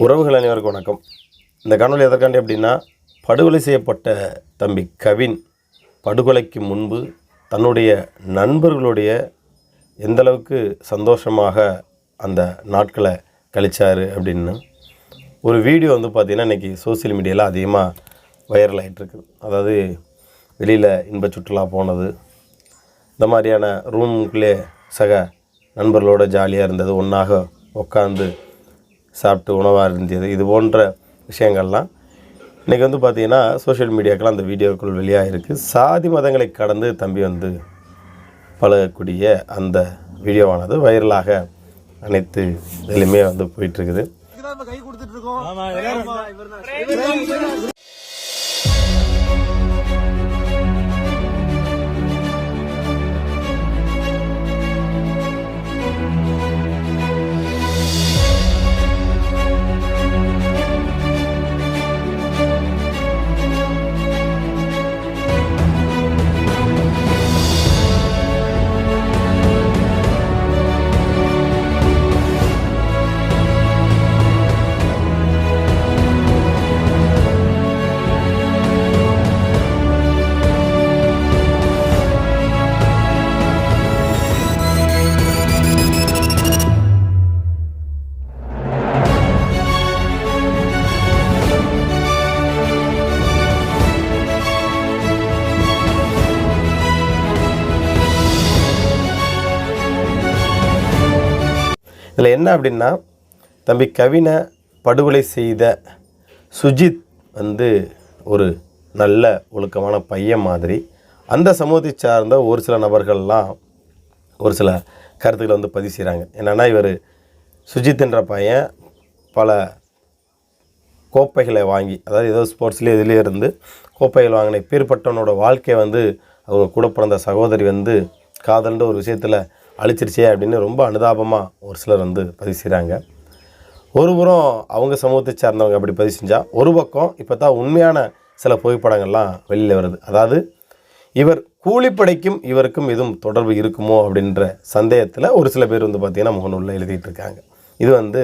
உறவுகள் அனைவருக்கும் வணக்கம். இந்த காணொலி எதற்காண்டி அப்படின்னா படுகொலை செய்யப்பட்ட தம்பி கவின் படுகொலைக்கு முன்பு தன்னுடைய நண்பர்களுடைய எந்த அளவுக்கு சந்தோஷமாக அந்த நாட்களை கழித்தார் அப்படின்னு ஒரு வீடியோ வந்து பார்த்திங்கன்னா இன்றைக்கி சோஷியல் மீடியாவில் அதிகமாக வைரல் ஆகிட்டுருக்கு அதாவது வெளியில் இன்ப சுற்றுலா போனது இந்த மாதிரியான ரூமுக்குள்ளே சக நண்பர்களோட ஜாலியாக இருந்தது ஒன்றாக உட்காந்து சாப்பிட்டு உணவாக இருந்தது. இது போன்ற விஷயங்கள்லாம் இன்றைக்கி வந்து பார்த்திங்கன்னா சோஷியல் மீடியாக்கெல்லாம் அந்த வீடியோக்கள் வெளியாக இருக்குது சாதி மதங்களை கடந்து தம்பி வந்து பழகக்கூடிய அந்த வீடியோவானது வைரலாக அனைத்து இதுலையுமே வந்து போயிட்டுருக்குது இதில் என்ன அப்படின்னா தம்பி கவினை படுகொலை செய்த சுஜித் வந்து ஒரு நல்ல ஒழுக்கமான பையன் மாதிரி. அந்த சமூகத்தை சார்ந்த ஒரு சில நபர்கள்லாம் ஒரு சில கருத்துக்களை வந்து பதிவு செய்கிறாங்க. என்னென்னா இவர் சுஜித்ன்ற பையன் பல கோப்பைகளை வாங்கி அதாவது ஏதோ ஸ்போர்ட்ஸ்லேயே இதுலேயே இருந்து கோப்பைகள் வாங்கின பேர்பட்டவனோட வாழ்க்கையை வந்து அவங்க கூட பிறந்த சகோதரி வந்து காதல்ன்ற ஒரு விஷயத்தில் அழிச்சிருச்சே அப்படின்னு ரொம்ப அனுதாபமாக ஒரு சிலர் வந்து பதிவு செய்கிறாங்க ஒரு புறம் அவங்க சமூகத்தை சார்ந்தவங்க அப்படி பதிவு செஞ்சால் ஒரு பக்கம் இப்போ தான் உண்மையான சில புகைப்படங்கள்லாம் வெளியில் வருது. அதாவது இவர் கூலிப்படைக்கும் இவருக்கும் எதுவும் தொடர்பு இருக்குமோ அப்படின்ற சந்தேகத்தில் ஒரு சில பேர் வந்து பார்த்திங்கன்னா முகநூலில் எழுதிட்டு இருக்காங்க. இது வந்து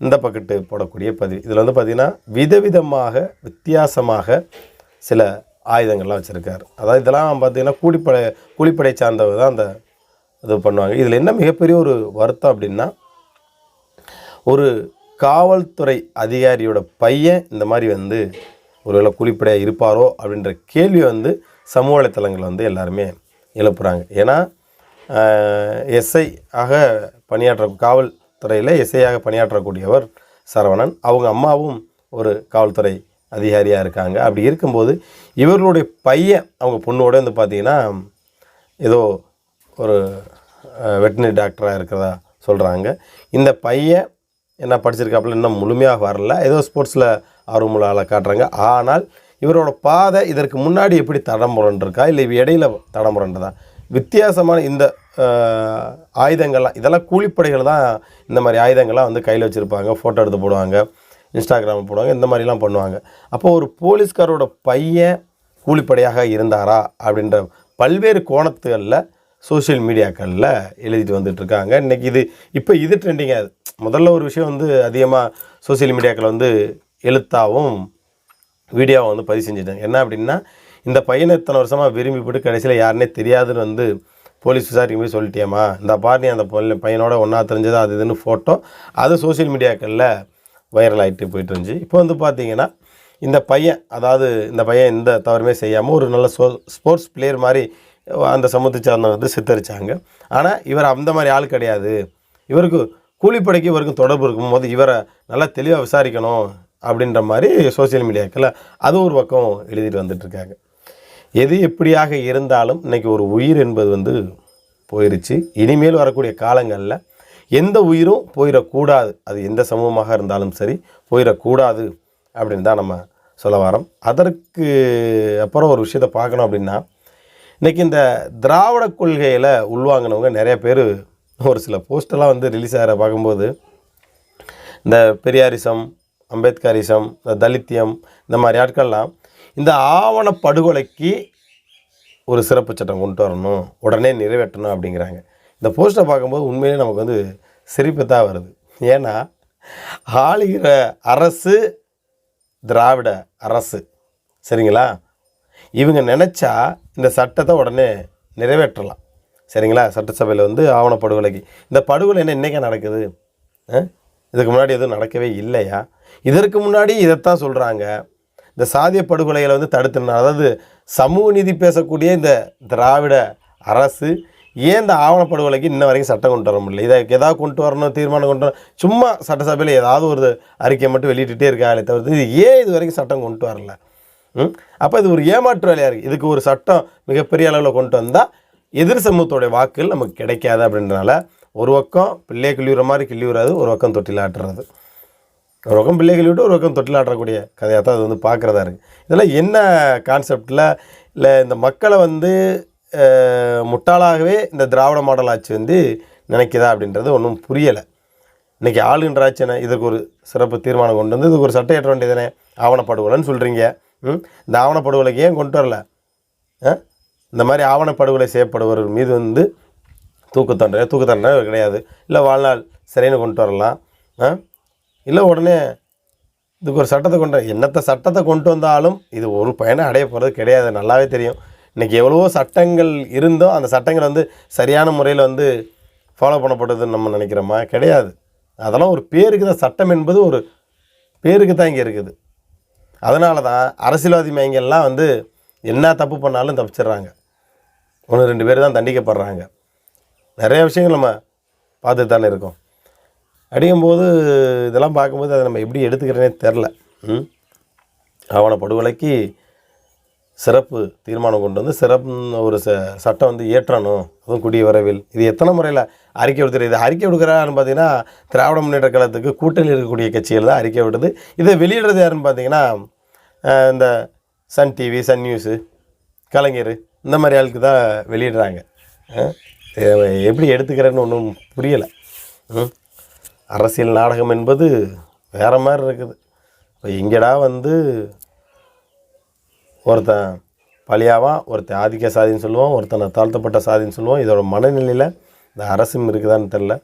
இந்த பக்கெட்டு போடக்கூடிய பதிவு. இதில் வந்து பார்த்திங்கன்னா விதவிதமாக வித்தியாசமாக சில ஆயுதங்கள்லாம் வச்சுருக்காரு. அதாவது இதெல்லாம் பார்த்திங்கன்னா கூலிப்படை கூலிப்படை சார்ந்தவர் தான் அந்த இது பண்ணுவாங்க. இதில் என்ன மிகப்பெரிய ஒரு வருத்தம் அப்படின்னா ஒரு காவல்துறை அதிகாரியோட பையன் இந்த மாதிரி வந்து ஒருவேளை குளிப்படையாக இருப்பாரோ அப்படின்ற கேள்வி வந்து சமூக வலைத்தளங்களில் வந்து எல்லாருமே எழுப்புகிறாங்க ஏன்னா எஸ்ஐ ஆக பணியாற்ற காவல்துறையில் எஸ்ஐயாக பணியாற்றக்கூடியவர் சரவணன். அவங்க அம்மாவும் ஒரு காவல்துறை அதிகாரியாக இருக்காங்க. அப்படி இருக்கும்போது இவர்களுடைய பையன் அவங்க பொண்ணோட வந்து பார்த்திங்கன்னா ஏதோ ஒரு வெட்டினரி டாக்டராக இருக்கிறதா சொல்கிறாங்க இந்த பையன் என்ன படிச்சிருக்காப்புல இன்னும் முழுமையாக வரல. ஏதோ ஸ்போர்ட்ஸில் ஆர்வமுள்ள காட்டுறாங்க. ஆனால் இவரோட பாதை இதற்கு முன்னாடி எப்படி தடமுரண்டிருக்கா இல்லை இவ இடையில தடமுரண்டதா வித்தியாசமான இந்த ஆயுதங்கள்லாம் இதெல்லாம் கூலிப்படைகள் தான் இந்த மாதிரி ஆயுதங்கள்லாம் வந்து கையில் வச்சுருப்பாங்க. ஃபோட்டோ எடுத்து போடுவாங்க. இன்ஸ்டாகிராமில் போடுவாங்க. இந்த மாதிரிலாம் பண்ணுவாங்க. அப்போ ஒரு போலீஸ்காரோட பையன் கூலிப்படையாக இருந்தாரா? அப்படின்ற பல்வேறு கோணத்துகளில் சோஷியல் மீடியாக்களில் எழுதிட்டு வந்துட்டுருக்காங்க. இன்றைக்கி இது இப்போ இது ட்ரெண்டிங் ஆகுது முதல்ல ஒரு விஷயம் வந்து அதிகமாக சோஷியல் மீடியாக்கள் வந்து எழுத்தாகவும் வீடியோவை வந்து பதிவு செஞ்சுட்டாங்க. என்ன அப்படின்னா இந்த பையனை இத்தனை வருஷமாக விரும்பி போட்டு கடைசியில் யாருனே தெரியாதுன்னு வந்து போலீஸ் விசாரிக்கும் போய் சொல்லிட்டியம்மா இந்த பாட்டி அந்த பொண்ணு- பையனோட ஒன்றா தெரிஞ்சது அது இதுன்னு ஃபோட்டோ அது சோஷியல் மீடியாக்களில் வைரல் ஆகிட்டு போயிட்டு இருந்துச்சு. இப்போ வந்து பார்த்தீங்கன்னா இந்த பையன் அதாவது இந்த பையன் எந்த தவறுமே செய்யாமல் ஒரு நல்ல ஸ்போர்ட்ஸ் பிளேயர் மாதிரி அந்த சமூகத்தை சார்ந்தவங்க வந்து சித்தரிச்சாங்க. ஆனால் இவர் அந்த மாதிரி ஆள் கிடையாது. இவருக்கு கூலிப்படைக்கு இவருக்கும் தொடர்பு இருக்கும் போது இவரை நல்லா தெளிவாக விசாரிக்கணும் அப்படின்ற மாதிரி சோஷியல் மீடியாக்கில் அது ஒரு பக்கம் எழுதிட்டு வந்துட்டுருக்காங்க எது எப்படியாக இருந்தாலும் இன்றைக்கி ஒரு உயிர் என்பது வந்து போயிருச்சு. இனிமேல் வரக்கூடிய காலங்களில் எந்த உயிரும் போயிடக்கூடாது. அது எந்த சமூகமாக இருந்தாலும் சரி போயிடக்கூடாது அப்படின்னு தான் நம்ம சொல்ல வரோம். அதற்கு அப்புறம் ஒரு விஷயத்தை பார்க்கணும் அப்படின்னா இன்றைக்கி இந்த திராவிட கொள்கையில் உள்வாங்கினவங்க நிறைய பேர் ஒரு சில போஸ்டெல்லாம் வந்து ரிலீஸ் ஆகிற பார்க்கும்போது இந்த பெரியாரிசம் அம்பேத்கரிசம் இந்த தலித்தியம் இந்த மாதிரி ஆட்கள்லாம் இந்த ஆவண படுகொலைக்கு ஒரு சிறப்பு சட்டம் கொண்டு வரணும் உடனே நிறைவேற்றணும் அப்படிங்கிறாங்க. இந்த போஸ்ட்டை பார்க்கும்போது உண்மையிலே நமக்கு வந்து சிரிப்பு தான் வருது. ஏன்னா ஆளுகிற அரசு திராவிட அரசு. சரிங்களா? இவங்க நினச்சா இந்த சட்டத்தை உடனே நிறைவேற்றலாம். சரிங்களா? சட்டசபையில் வந்து ஆவணப்படுகொலைக்கு இந்த படுகொலை என்ன இன்றைக்கே நடக்குது? ஆ? இதுக்கு முன்னாடி எதுவும் நடக்கவே இல்லையா? இதற்கு முன்னாடி இதைத்தான் சொல்கிறாங்க இந்த சாதிய படுகொலைகளை வந்து தடுத்துனா அதாவது சமூக நீதி பேசக்கூடிய இந்த திராவிட அரசு ஏன் இந்த ஆவணப்படுகொலைக்கு இன்ன வரைக்கும் சட்டம் கொண்டு வர முடியல? இதை ஏதாவது கொண்டு வரணும் தீர்மானம் கொண்டு வரணும்? சும்மா சட்டசபையில் ஏதாவது ஒரு அறிக்கையை மட்டும் வெளியிட்டுட்டே இருக்காங்களே தவிர்த்து இது ஏன் இது வரைக்கும் சட்டம் கொண்டு வரல? அப்போ இது ஒரு ஏமாற்று வேலையாக இருக்குது இதுக்கு ஒரு சட்டம் மிகப்பெரிய அளவில் கொண்டு வந்தால் எதிர் சமூகத்தோடைய வாக்குகள் நமக்கு கிடைக்காது அப்படின்றனால ஒரு பக்கம் பிள்ளையை கிள்ளிவிற மாதிரி கிள்ளிவிடாது ஒரு பக்கம் தொட்டில் ஆட்டுறது. ஒரு பக்கம் பிள்ளை கிள்ளிவிட்டு ஒரு பக்கம் தொட்டிலாட்டக்கூடிய கதையாக தான் அது வந்து பார்க்குறதா இருக்குது இதெல்லாம் என்ன கான்செப்டில் இல்லை இந்த மக்களை வந்து முட்டாளாகவே இந்த திராவிட மாடல் ஆட்சி வந்து நினைக்குதா அப்படின்றது ஒன்றும் புரியலை. இன்றைக்கி ஆளுகின்ற ஆட்சி என்ன? இதுக்கு ஒரு சிறப்பு தீர்மானம் கொண்டு வந்து இதுக்கு ஒரு சட்டம் ஏற்ற வேண்டியதானே ஆவணப்படுகொலைன்னு சொல்கிறீங்க ம்? இந்த ஆவணப்படுகொலைக்கு ஏன் கொண்டு வரல? ஆ? இந்த மாதிரி ஆவணப்படுகொலை செய்யப்படுவர் மீது வந்து தூக்கு தண்டனை தூக்கு தண்டனை கிடையாது. இல்லை வாழ்நாள் சிறைன்னு கொண்டு வரலாம். ஆ? இல்லை உடனே இதுக்கு ஒரு சட்டத்தை கொண்டு என்னத்தை சட்டத்தை கொண்டு வந்தாலும் இது ஒரு பயனை அடைய போகிறது கிடையாது. நல்லாவே தெரியும். இன்றைக்கி எவ்வளவோ சட்டங்கள் இருந்தோ அந்த சட்டங்கள் வந்து சரியான முறையில் வந்து ஃபாலோ பண்ணப்படுதுன்னு நம்ம நினைக்கிறோமா? கிடையாது. அதெல்லாம் ஒரு பேருக்கு தான் சட்டம் என்பது ஒரு பேருக்கு தான் இங்கே இருக்குது. அதனால தான் அரசியல்வாதி மையங்கள்லாம் வந்து என்ன தப்பு பண்ணாலும் தப்பிச்சிடுறாங்க. ஒன்று ரெண்டு பேர் தான் தண்டிக்கப்படுறாங்க. நிறைய விஷயங்கள் நம்ம பார்த்துட்டு தானே இருக்கோம். அடிக்கும்போது இதெல்லாம் பார்க்கும்போது அதை நம்ம எப்படி எடுத்துக்கிறேனே தெரில. ம்? ஆவண படுகொலைக்கு சிறப்பு தீர்மானம் கொண்டு வந்து சிறப்பு ஒரு ச சட்டம் வந்து ஏற்றணும் அதுவும் குடிய வரவில். இது எத்தனை முறையில் அறிக்கை விடுத்துரு இது அறிக்கை விடுக்கிறாருன்னு பார்த்தீங்கன்னா திராவிட முன்னேற்ற கழகத்துக்கு கூட்டணியில் இருக்கக்கூடிய கட்சிகள் தான் அறிக்கை விடுது. இதை வெளியிடுறது யாருன்னு பார்த்தீங்கன்னா இந்த Sun TV Sun news Kalaignar இந்த மாதிரி ஆளுக்கு தான் வெளியிடுறாங்க. எப்படி எடுத்துக்கிறேன்னு ஒன்றும் புரியலை. ம் அரசியல் நாடகம் என்பது வேறு மாதிரி இருக்குது. இப்போ எங்கடா வந்து ஒருத்தன் பழியாவான் ஒருத்தன் ஆதிக்க சாதின்னு சொல்லுவோம் ஒருத்தனை தாழ்த்தப்பட்ட சாதின்னு சொல்லுவோம் இதோட மனநிலையில் இந்த அரசும் இருக்குதான்னு தெரில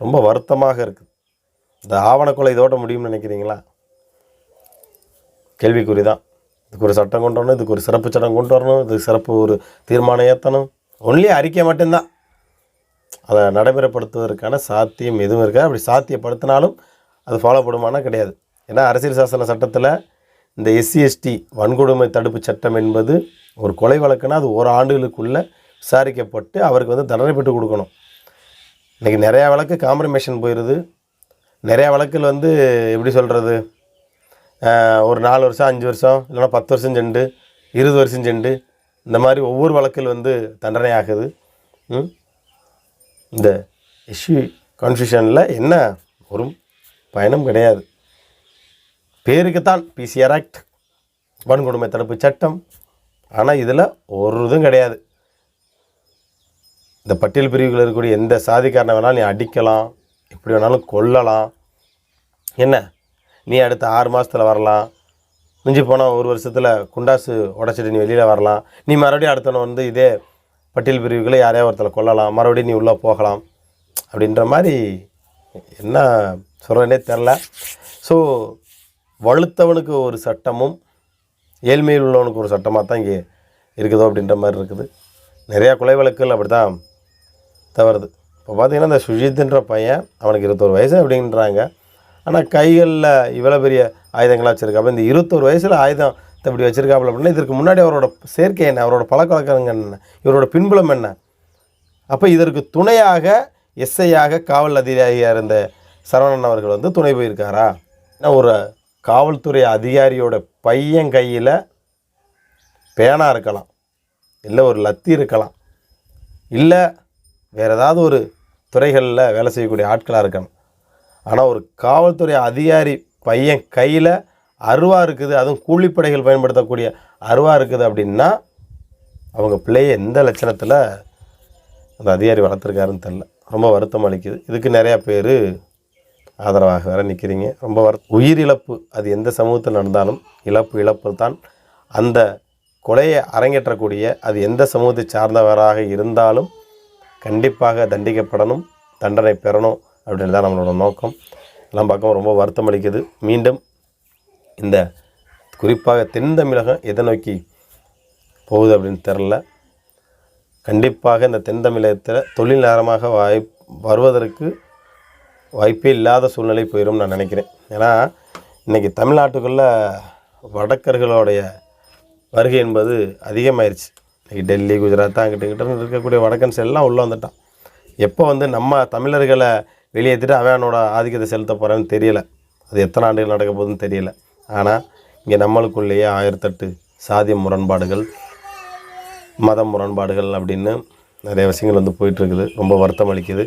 ரொம்ப வருத்தமாக இருக்குது இந்த ஆவணக்கொலை இதோட முடியும்னு நினைக்கிறீங்களா? கேள்விக்குறி தான் இதுக்கு ஒரு சட்டம் கொண்டு வரணும் இதுக்கு ஒரு சிறப்பு சட்டம் கொண்டு வரணும் இதுக்கு சிறப்பு ஒரு தீர்மானம் ஏற்றணும் ஒன்லி அறிக்கை மட்டும்தான். அதை நடைமுறைப்படுத்துவதற்கான சாத்தியம் எதுவும் இருக்காது. அப்படி சாத்தியப்படுத்தினாலும் அது ஃபாலோ பண்ணுமானா கிடையாது. ஏன்னா அரசியல் சாசன சட்டத்தில் இந்த எஸ்சி எஸ்டி வன்கொடுமை தடுப்பு சட்டம் என்பது ஒரு கொலை வழக்குனா அது ஒரு ஆண்டுகளுக்குள்ளே விசாரிக்கப்பட்டு அவருக்கு வந்து தண்டனை பெற்று கொடுக்கணும். இன்றைக்கி நிறையா வழக்கு காம்ப்ரமைஷன் போயிடுது நிறையா வழக்கில் வந்து எப்படி சொல்கிறது ஒரு நாலு வருஷம் அஞ்சு வருஷம் இல்லைன்னா பத்து வருஷம் செண்டு இருபது வருஷம் செண்டு இந்த மாதிரி ஒவ்வொரு வழக்கில் வந்து தண்டனை ஆகுது. இந்த இஷ்யூ கன்ஃபியூஷனில் என்ன? ஒரு பயணம் கிடையாது. பேருக்குத்தான் பிசிஆர் ஆக்ட் வன்கொடுமை தடுப்பு சட்டம். ஆனால் இதில் ஒரு இதுவும் கிடையாது. இந்த பட்டியல் பிரிவுகளில் இருக்கக்கூடிய எந்த சாதிக்காரனை வேணாலும் நீ அடிக்கலாம் எப்படி வேணாலும் கொல்லலாம். என்ன? நீ அடுத்த ஆறு மாதத்தில் வரலாம். மிஞ்சி போனால் ஒரு வருஷத்தில் குண்டாசு உடச்சிட்டு நீ வெளியில் வரலாம். நீ மறுபடியும் அடுத்தவனை வந்து இதே பட்டியல் பிரிவுகளை யாரையா ஒருத்தரை கொல்லலாம். மறுபடியும் நீ உள்ளே போகலாம். அப்படின்ற மாதிரி என்ன சொல்கிறேனே தெரில ஸோ வலுத்தவனுக்கு ஒரு சட்டமும் ஏழ்மையில் உள்ளவனுக்கு ஒரு சட்டமாக தான் இங்கே இருக்குதோ அப்படின்ற மாதிரி இருக்குது. நிறையா கொலை வழக்குகள் அப்படி தான் தவறுது. இப்போ பார்த்தீங்கன்னா இந்த சுஜித்ன்ற பையன் அவனுக்கு இருபத்தோரு வயசு அப்படின்றாங்க. ஆனால் கைகளில் இவ்வளோ பெரிய ஆயுதங்களாக வச்சுருக்காப்ப இந்த இருபத்தோரு வயசில் ஆயுதம் இப்படி வச்சுருக்காப்புல அப்படின்னா இதற்கு முன்னாடி அவரோட சேர்க்கை என்ன? அவரோட பழக்கவழக்கங்கள் என்ன? இவரோட பின்புலம் என்ன? அப்போ இதற்கு துணையாக எஸ்ஐயாக காவல் அதிகாரியாக இருந்த சரவணன் அவர்கள் வந்து துணை போயிருக்காரா? ஏன்னா ஒரு காவல்துறை அதிகாரியோட பையன் கையில் பேனா இருக்கலாம் இல்லை ஒரு லத்தி இருக்கலாம் இல்லை வேறு ஏதாவது ஒரு துறைகளில் வேலை செய்யக்கூடிய ஆட்களாக இருக்கணும். ஆனால் ஒரு காவல்துறை அதிகாரி பையன் கையில் அருவா இருக்குது அதுவும் கூலிப்படைகள் பயன்படுத்தக்கூடிய அருவா இருக்குது அப்படின்னா அவங்க பிள்ளையை எந்த லட்சணத்தில் அந்த அதிகாரி வளர்த்துருக்காருன்னு தெரில ரொம்ப வருத்தம் அளிக்குது. இதுக்கு நிறையா பேர் ஆதரவாக வேற நிற்கிறீங்க ரொம்ப வர உயிர் இழப்பு அது எந்த சமூகத்தில் நடந்தாலும் இழப்பு இழப்பு தான். அந்த கொலையை அரங்கேற்றக்கூடிய அது எந்த சமூகத்தை சார்ந்தவராக இருந்தாலும் கண்டிப்பாக தண்டிக்கப்படணும் தண்டனை பெறணும் அப்படின்னு தான் நம்மளோட நோக்கம். எல்லாம் பார்க்கவும் ரொம்ப வருத்தம் அளிக்குது. மீண்டும் இந்த குறிப்பாக தென் தமிழகம் எதை நோக்கி போகுது அப்படின்னு தெரில கண்டிப்பாக இந்த தென் தமிழகத்தில் தொழில் நேரமாக வாய்ப் வருவதற்கு வாய்ப்பே இல்லாத சூழ்நிலை போயிடும் நான் நினைக்கிறேன். ஏன்னா இன்றைக்கி தமிழ்நாட்டுக்குள்ளே வடக்கர்களுடைய வருகை என்பது அதிகமாயிருச்சு. இன்றைக்கி டெல்லி குஜராத் அங்கிட்ட கிட்ட இருக்கக்கூடிய வடக்கன்ஸ் எல்லாம் உள்ளே வந்துட்டான். எப்போ வந்து நம்ம தமிழர்களை வெளியேற்றிட்டு அவனோட ஆதிக்கத்தை செலுத்த போகிறான்னு தெரியலை. அது எத்தனை ஆண்டுகள் நடக்க போகுதுன்னு தெரியல. ஆனால் இங்கே நம்மளுக்குள்ளேயே ஆயிரத்தெட்டு சாதிய முரண்பாடுகள் மத முரண்பாடுகள் அப்படின்னு நிறைய விஷயங்கள் வந்து போயிட்டுருக்குது ரொம்ப வருத்தம் அளிக்குது.